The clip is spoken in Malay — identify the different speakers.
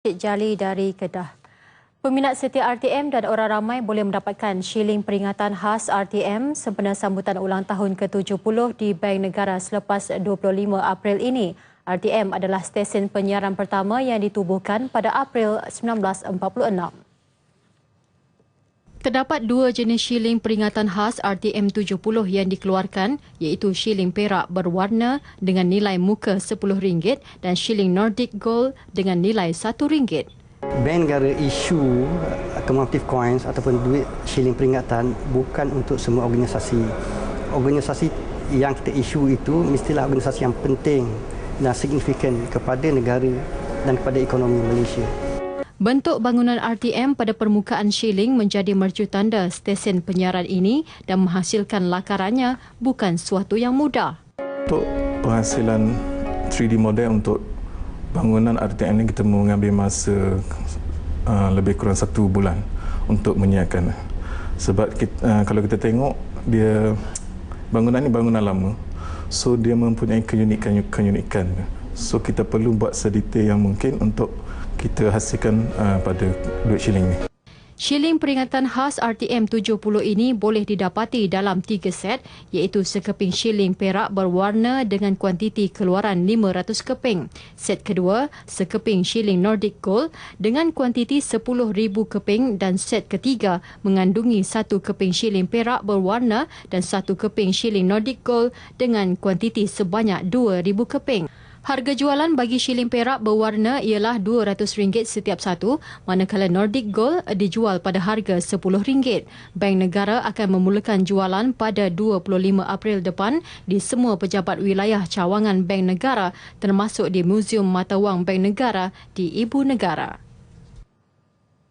Speaker 1: Cik Jali dari Kedah. Peminat setia RTM dan orang ramai boleh mendapatkan shilling peringatan khas RTM sempena sambutan ulang tahun ke-70 di Bank Negara selepas 25 April ini. RTM adalah stesen penyiaran pertama yang ditubuhkan pada April 1946. Terdapat dua jenis shilling peringatan khas RTM 70 yang dikeluarkan iaitu shilling perak berwarna dengan nilai muka RM10 dan shilling Nordic Gold dengan nilai RM1.
Speaker 2: Bank negara isu commemorative coins ataupun duit shilling peringatan bukan untuk semua organisasi. Organisasi yang kita isu itu mestilah organisasi yang penting dan signifikan kepada negara dan kepada ekonomi Malaysia.
Speaker 1: Bentuk bangunan RTM pada permukaan shilling menjadi mercu tanda stesen penyiaran ini dan menghasilkan lakarannya bukan suatu yang mudah.
Speaker 3: Untuk penghasilan 3D model untuk bangunan RTM ini kita mengambil masa uh, lebih kurang satu bulan untuk menyiapkan. Sebab kita, uh, kalau kita tengok dia bangunan ini bangunan lama. So dia mempunyai keunikan-keunikan. So kita perlu buat sedetail yang mungkin untuk kita hasilkan uh, pada duit shilling ni.
Speaker 1: Shilling peringatan khas RTM 70 ini boleh didapati dalam tiga set iaitu sekeping shilling perak berwarna dengan kuantiti keluaran 500 keping. Set kedua, sekeping shilling Nordic Gold dengan kuantiti 10,000 keping dan set ketiga mengandungi satu keping shilling perak berwarna dan satu keping shilling Nordic Gold dengan kuantiti sebanyak 2,000 keping. Harga jualan bagi shilling perak berwarna ialah RM200 setiap satu, manakala Nordic Gold dijual pada harga RM10. Bank Negara akan memulakan jualan pada 25 April depan di semua pejabat wilayah cawangan Bank Negara termasuk di Muzium Mata Wang Bank Negara di Ibu Negara.